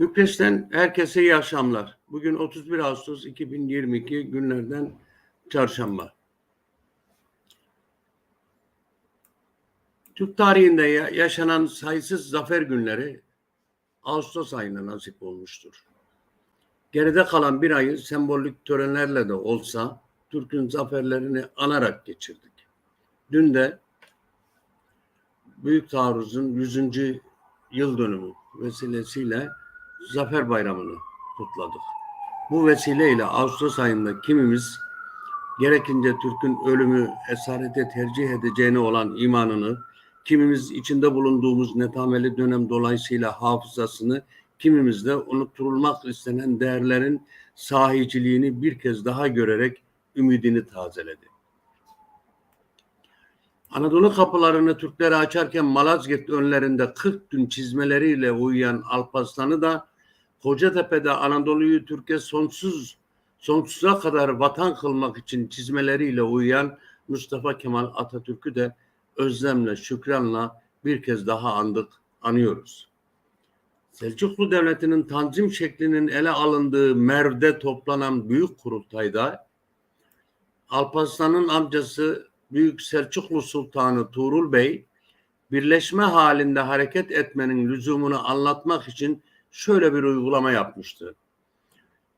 Bükreş'ten herkese iyi akşamlar. Bugün 31 Ağustos 2022 günlerden çarşamba. Türk tarihinde ya- yaşanan sayısız zafer günleri Ağustos ayında nasip olmuştur. Geride kalan bir ayı sembolik törenlerle de olsa Türk'ün zaferlerini anarak geçirdik. Dün de Büyük Taarruz'un 100. yıl dönümü vesilesiyle Zafer Bayramı'nı kutladık. Bu vesileyle Ağustos ayında kimimiz gerekince Türk'ün ölümü esarete tercih edeceğine olan imanını, kimimiz içinde bulunduğumuz netameli dönem dolayısıyla hafızasını, kimimiz de unutturulmak istenen değerlerin sahiciliğini bir kez daha görerek ümidini tazeledi. Anadolu kapılarını Türklere açarken Malazgirt önlerinde 40 gün çizmeleriyle uyuyan Alparslan'ı da Kocatepe'de Anadolu'yu Türkiye sonsuz sonsuza kadar vatan kılmak için çizmeleriyle uyuyan Mustafa Kemal Atatürk'ü de özlemle, şükranla bir kez daha andık, anıyoruz. Selçuklu Devleti'nin tanzim şeklinin ele alındığı Merv'de toplanan büyük kurultayda Alparslan'ın amcası Büyük Selçuklu Sultanı Tuğrul Bey birleşme halinde hareket etmenin lüzumunu anlatmak için şöyle bir uygulama yapmıştı.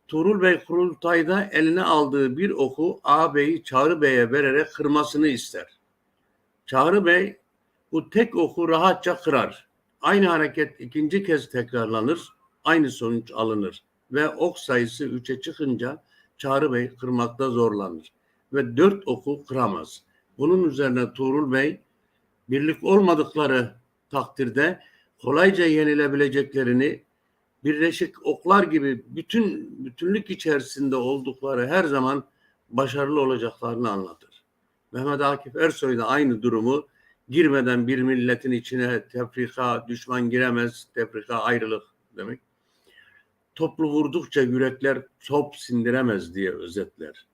Tuğrul Bey kurultayda eline aldığı bir oku ağabeyi Çağrı Bey'e vererek kırmasını ister. Çağrı Bey bu tek oku rahatça kırar. Aynı hareket ikinci kez tekrarlanır, aynı sonuç alınır ve ok sayısı üçe çıkınca Çağrı Bey kırmakta zorlanır ve dört oku kıramaz. Bunun üzerine Tuğrul Bey birlik olmadıkları takdirde kolayca yenilebileceklerini birleşik oklar gibi bütün bütünlük içerisinde oldukları her zaman başarılı olacaklarını anlatır. Mehmet Akif Ersoy da aynı durumu girmeden bir milletin içine tefrika, düşman giremez, tefrika ayrılık demek. Toplu vurdukça yürekler top sindiremez diye özetler.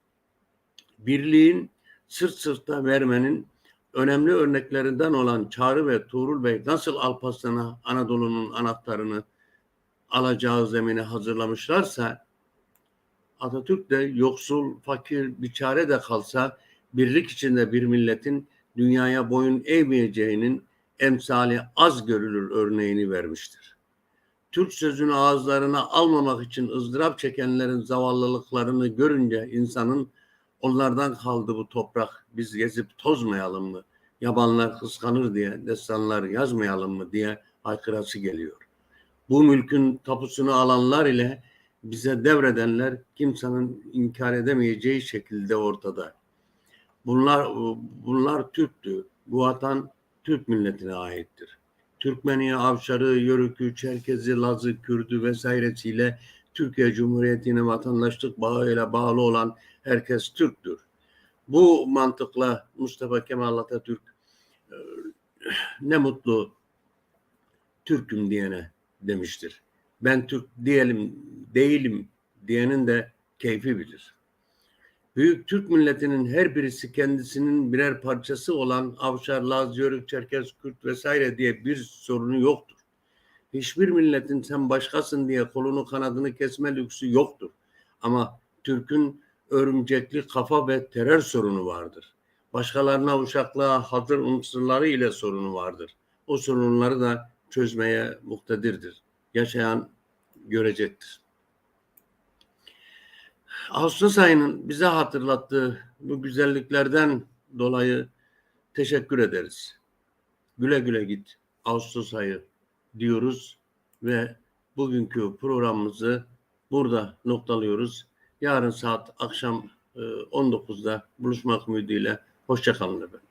Birliğin sırt sırta vermenin önemli örneklerinden olan Çağrı ve Tuğrul Bey nasıl Alparslan'a Anadolu'nun anahtarını alacağı zemini hazırlamışlarsa Atatürk de yoksul, fakir, biçare de kalsa birlik içinde bir milletin dünyaya boyun eğmeyeceğinin emsali az görülür örneğini vermiştir. Türk sözünü ağızlarına almamak için ızdırap çekenlerin zavallılıklarını görünce insanın onlardan kaldı bu toprak biz gezip tozmayalım mı? Yabanlar kıskanır diye destanlar yazmayalım mı diye haykırası geliyor. Bu mülkün tapusunu alanlar ile bize devredenler kimsenin inkar edemeyeceği şekilde ortada. Bunlar bunlar Türktü. Bu vatan Türk milletine aittir. Türkmeni, Avşarı, Yörükü, Çerkezi, Lazı, Kürdü vesairesiyle Türkiye Cumhuriyeti'ne vatandaşlık bağıyla bağlı olan herkes Türktür. Bu mantıkla Mustafa Kemal Atatürk e, ne mutlu Türk'üm diyene demiştir. Ben Türk diyelim değilim diyenin de keyfi bilir. Büyük Türk milletinin her birisi kendisinin birer parçası olan Avşar, Laz, Yörük, Çerkez, Kürt vesaire diye bir sorunu yoktur. Hiçbir milletin sen başkasın diye kolunu kanadını kesme lüksü yoktur. Ama Türk'ün örümcekli kafa ve terör sorunu vardır. Başkalarına uşaklığa hazır unsurları ile sorunu vardır. O sorunları da çözmeye muktedirdir. Yaşayan görecektir. Ağustos ayının bize hatırlattığı bu güzelliklerden dolayı teşekkür ederiz. Güle güle git Ağustos ayı diyoruz ve bugünkü programımızı burada noktalıyoruz. Yarın saat akşam e, 19'da buluşmak ümidiyle hoşçakalın efendim.